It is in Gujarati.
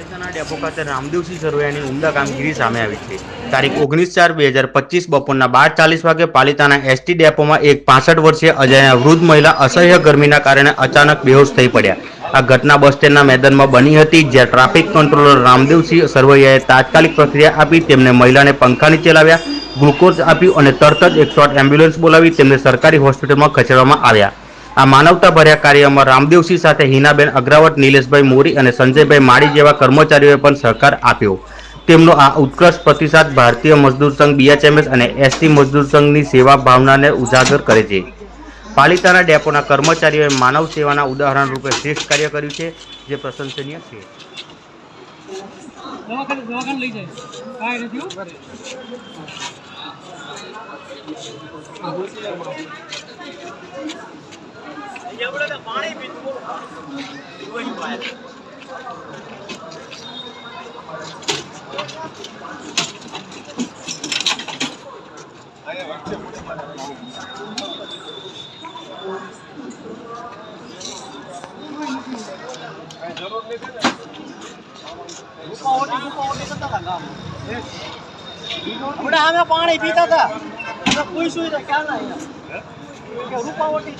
પાલિતાણા ડેપો ખાતે રામદેવસિંહ સરવૈયાની ઉમદા કામગીરી સામે આવી છે. તારીખ ઓગણીસ ચાર બે હજાર પચીસ બપોરના બાર ચાલીસ વાગે પાલિતાના એસટી ડેપોમાં એક પાસઠ વર્ષીય અજાણ્યા વૃદ્ધ મહિલા અસહ્ય ગરમીના કારણે અચાનક બેહોશ થઈ પડ્યા. આ ઘટના બસ સ્ટેન્ડના મેદાનમાં બની હતી, જ્યાં ટ્રાફિક કંટ્રોલર રામદેવસિંહ સરવૈયાએ તાત્કાલિક પ્રક્રિયા આપી તેમને મહિલાને પંખા નીચે લાવ્યા ગ્લુકોઝ આપ્યું અને તરત જ એક શોર્ટ એમ્બ્યુલન્સ બોલાવી તેમને સરકારી હોસ્પિટલમાં ખસેડવામાં આવ્યા. આ માનવતા ભર્યા કાર્યમાં રામદેવસિંહ સાથે હિનાબેન અગ્રાવટ નિલેશભાઈ મોરી અને સંજયભાઈ માળી જેવા કર્મચારીઓએ પણ સહકાર આપ્યો. તેમનો આ ઉત્કૃષ્ટ પ્રતિસાદ ભારતીય મજદૂર સંઘ બીએચએમએસ અને એસટી મજદૂર સંઘની સેવા ભાવનાને ઉજાગર કરે છે. પાલિતાના ડેપોના કર્મચારીઓએ માનવ સેવાના ઉદાહરણ રૂપે શ્રેષ્ઠ કાર્ય કર્યું છે, જે પ્રશંસનીય છે. દવાખાને દવાખાને હો. હમણાં અમે પાણી પીતા હતા પૂછ્યું ક્યાં ના રૂપાવટી